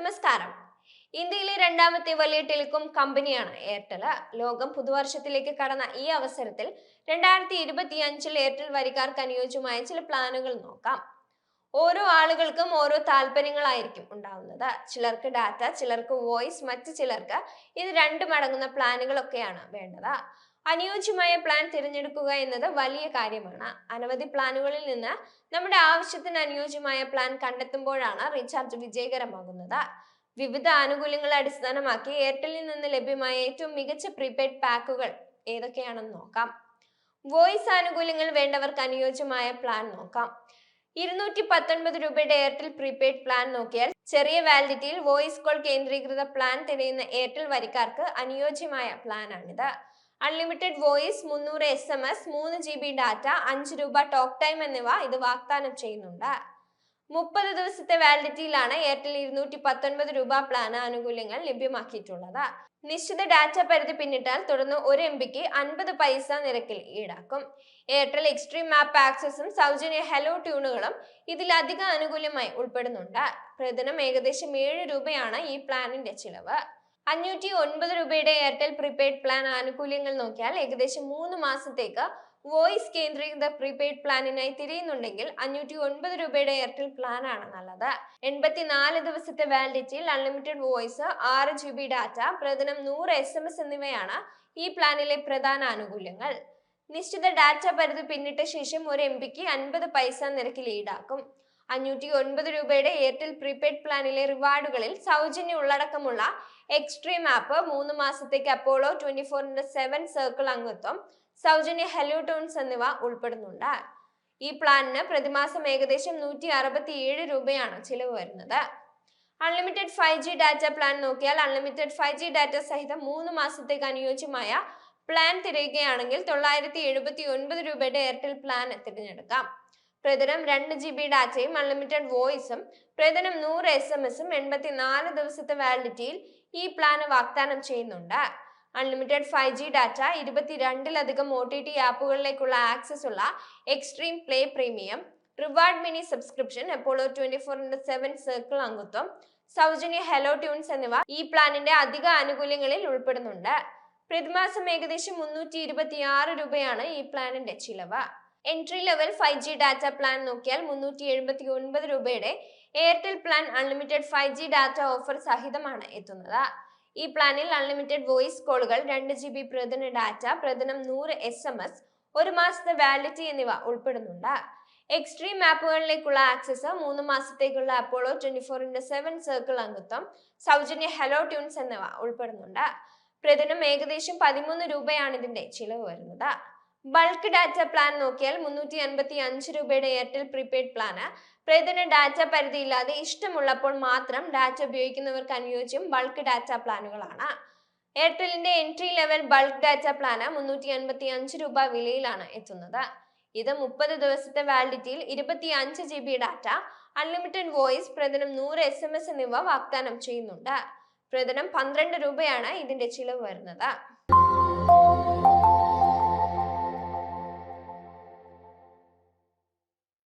നമസ്കാരം. ഇന്ത്യയിലെ രണ്ടാമത്തെ വലിയ ടെലികോം കമ്പനിയാണ് എയർടെൽ. ലോകം പുതുവർഷത്തിലേക്ക് കടന്ന ഈ അവസരത്തിൽ രണ്ടായിരത്തി ഇരുപത്തി അഞ്ചിൽ എയർടെൽ വരിക്കാർക്ക് അനുയോജ്യമായ ചില പ്ലാനുകൾ നോക്കാം. ഓരോ ആളുകൾക്കും ഓരോ താല്പര്യങ്ങളായിരിക്കും ഉണ്ടാവുന്നത്. ചിലർക്ക് ഡാറ്റ ചിലർക്ക് വോയിസ് മറ്റു ചിലർക്ക് ഇത് രണ്ടും അടങ്ങുന്ന പ്ലാനുകളൊക്കെയാണ് വേണ്ടത്. അനുയോജ്യമായ പ്ലാൻ തിരഞ്ഞെടുക്കുക എന്നത് വലിയ കാര്യമാണ്. അനവധി പ്ലാനുകളിൽ നിന്ന് നമ്മുടെ ആവശ്യത്തിന് അനുയോജ്യമായ പ്ലാൻ കണ്ടെത്തുമ്പോഴാണ് റീചാർജ് വിജയകരമാകുന്നത്. വിവിധ ആനുകൂല്യങ്ങളെ അടിസ്ഥാനമാക്കി എയർടെല്ലിൽ നിന്ന് ലഭ്യമായ ഏറ്റവും മികച്ച പ്രീപെയ്ഡ് പാക്കുകൾ ഏതൊക്കെയാണെന്ന് നോക്കാം. വോയിസ് ആനുകൂല്യങ്ങൾ വേണ്ടവർക്ക് അനുയോജ്യമായ പ്ലാൻ നോക്കാം. ഇരുന്നൂറ്റി പത്തൊൻപത് രൂപയുടെ എയർടെൽ പ്രീപെയ്ഡ് പ്ലാൻ നോക്കിയാൽ ചെറിയ വാലിഡിറ്റിയിൽ വോയിസ് കോൾ കേന്ദ്രീകൃത പ്ലാൻ തിരയുന്ന എയർടെൽ വരിക്കാർക്ക് അനുയോജ്യമായ പ്ലാനാണിത് അൺലിമിറ്റഡ് വോയിസ് മുന്നൂറ് എസ് എം എസ് മൂന്ന് ജി ബി ഡാറ്റ അഞ്ച് രൂപ ടോക്ക് ടൈം എന്നിവ ഇത് വാഗ്ദാനം ചെയ്യുന്നുണ്ട്. മുപ്പത് ദിവസത്തെ വാലിഡിറ്റിയിലാണ് എയർടെൽ ഇരുന്നൂറ്റി പത്തൊൻപത് രൂപ പ്ലാൻ ആനുകൂല്യങ്ങൾ ലഭ്യമാക്കിയിട്ടുള്ളത്. നിശ്ചിത ഡാറ്റ പരിധി പിന്നിട്ടാൽ തുടർന്ന് ഒരു എം ബിക്ക് അൻപത് പൈസ നിരക്കിൽ ഈടാക്കും. എയർടെൽ എക്സ്ട്രീം മാപ്പ് ആക്സസും സൗജന്യ ഹെലോ ട്യൂണുകളും ഇതിലധികം ആനുകൂല്യമായി ഉൾപ്പെടുന്നുണ്ട്. പ്രതിദിനം ഏകദേശം ഏഴ് രൂപയാണ് ഈ പ്ലാനിന്റെ ചിലവ്. അഞ്ഞൂറ്റി ഒൻപത് രൂപയുടെ എയർടെൽ പ്രീപെയ്ഡ് പ്ലാൻ ആനുകൂല്യങ്ങൾ നോക്കിയാൽ ഏകദേശം മൂന്ന് മാസത്തേക്ക് വോയിസ് കേന്ദ്രീകൃത പ്രീപെയ്ഡ് പ്ലാനിനായി തിരയുന്നുണ്ടെങ്കിൽ അഞ്ഞൂറ്റി ഒൻപത് രൂപയുടെ എയർടെൽ പ്ലാൻ ആണ് നല്ലത്. എൺപത്തിനാല് ദിവസത്തെ വാലിഡിറ്റിയിൽ അൺലിമിറ്റഡ് വോയിസ് ആറ് ജി ബി ഡാറ്റ പ്രതിദിനം നൂറ് എസ് എം എസ് എന്നിവയാണ് ഈ പ്ലാനിലെ പ്രധാന ആനുകൂല്യങ്ങൾ. നിശ്ചിത ഡാറ്റ പരിധി പിന്നിട്ട ശേഷം ഒരു എം പിക്ക് അൻപത് പൈസ നിരക്കിൽ ഈടാക്കും. അഞ്ഞൂറ്റി ഒൻപത് രൂപയുടെ എയർടെൽ പ്രീപെയ്ഡ് പ്ലാനിലെ റിവാർഡുകളിൽ സൗജന്യ ഉള്ളടക്കമുള്ള എക്സ്ട്രീം ആപ്പ് മൂന്ന് മാസത്തേക്ക് അപ്പോളോ ട്വന്റി ഫോറിന്റെ സെവൻ സർക്കിൾ അംഗത്വം സൗജന്യ ഹെലോ എന്നിവ ഉൾപ്പെടുന്നുണ്ട്. ഈ പ്ലാനിന് പ്രതിമാസം ഏകദേശം നൂറ്റി അറുപത്തി ഏഴ് രൂപയാണ് ചിലവ് വരുന്നത്. Unlimited five G data plan നോക്കിയാൽ അൺലിമിറ്റഡ് ഫൈവ് ജി ഡാറ്റ സഹിതം മൂന്ന് മാസത്തേക്ക് അനുയോജ്യമായ പ്ലാൻ തിരയുകയാണെങ്കിൽ തൊള്ളായിരത്തി എഴുപത്തി ഒൻപത് രൂപയുടെ എയർടെൽ പ്ലാൻ തിരഞ്ഞെടുക്കാം. പ്രതിദിനം രണ്ട് ജി ബി ഡാറ്റയും അൺലിമിറ്റഡ് വോയിസും പ്രതിദിനം നൂറ് എസ് എം എസും എൺപത്തിനാല് ദിവസത്തെ വാലിഡിറ്റിയിൽ ഈ പ്ലാൻ വാഗ്ദാനം ചെയ്യുന്നുണ്ട്. അൺലിമിറ്റഡ് ഫൈവ് ജി ഡാറ്റ ഇരുപത്തിരണ്ടിലധികം ഒ ടി ടി ആപ്പുകളിലേക്കുള്ള ആക്സസ് ഉള്ള extreme play premium reward mini subscription Apollo twenty four ഇൻഡ് സെവൻ സർക്കിൾ അംഗത്വം സൗജന്യ ഹെലോ ട്യൂൺസ് എന്നിവ ഈ പ്ലാനിന്റെ അധിക ആനുകൂല്യങ്ങളിൽ ഉൾപ്പെടുന്നുണ്ട്. പ്രതിമാസം ഏകദേശം മുന്നൂറ്റി ഇരുപത്തിയാറ് രൂപയാണ് ഈ പ്ലാനിന്റെ ചിലവ്. Entry level five G data plan നോക്കിയാൽ മുന്നൂറ്റി എഴുപത്തി ഒൻപത് രൂപയുടെ Airtel plan unlimited five G data offer സഹിതമാണ് എത്തുന്നത്. ഈ പ്ലാനിൽ അൺലിമിറ്റഡ് വോയിസ് കോളുകൾ രണ്ട് ജി ബി പ്രതിദിന ഡാറ്റ പ്രതിനം നൂറ് എസ് എം എസ് ഒരു മാസത്തെ വാലിഡിറ്റി എന്നിവ ഉൾപ്പെടുന്നുണ്ട്. എക്സ്ട്രീം ആപ്പുകളിലേക്കുള്ള ആക്സസ് മൂന്ന് മാസത്തേക്കുള്ള അപ്പോളോ ട്വന്റി ഫോറിന്റെ സെവൻ സർക്കിൾ അംഗത്വം സൗജന്യ ഹെലോ ട്യൂൺസ് എന്നിവ ഉൾപ്പെടുന്നുണ്ട്. പ്രതിദിനം ഏകദേശം പതിമൂന്ന് രൂപയാണ് ഇതിന്റെ ചിലവ് വരുന്നത്. ബൾക്ക് ഡാറ്റ പ്ലാൻ നോക്കിയാൽ മുന്നൂറ്റി അൻപത്തി അഞ്ച് രൂപയുടെ എയർടെൽ പ്രീപെയ്ഡ് പ്ലാന് പ്രതിദിന ഡാറ്റ പരിധിയില്ലാതെ ഇഷ്ടമുള്ളപ്പോൾ മാത്രം ഡാറ്റ ഉപയോഗിക്കുന്നവർക്ക് അനുയോജ്യം ബൾക്ക് ഡാറ്റ പ്ലാനുകളാണ് എയർടെലിന്റെ entry level bulk data plan മുന്നൂറ്റി അൻപത്തി അഞ്ച് രൂപ വിലയിലാണ് എത്തുന്നത്. ഇത് മുപ്പത് ദിവസത്തെ വാലിഡിറ്റിയിൽ ഇരുപത്തി അഞ്ച് G B data unlimited voice പ്രതിദിനം നൂറ് എസ് എം എസ് എന്നിവ വാഗ്ദാനം ചെയ്യുന്നുണ്ട്. പ്രതിദിനം പന്ത്രണ്ട് രൂപയാണ് ഇതിന്റെ ചിലവ് വരുന്നത്.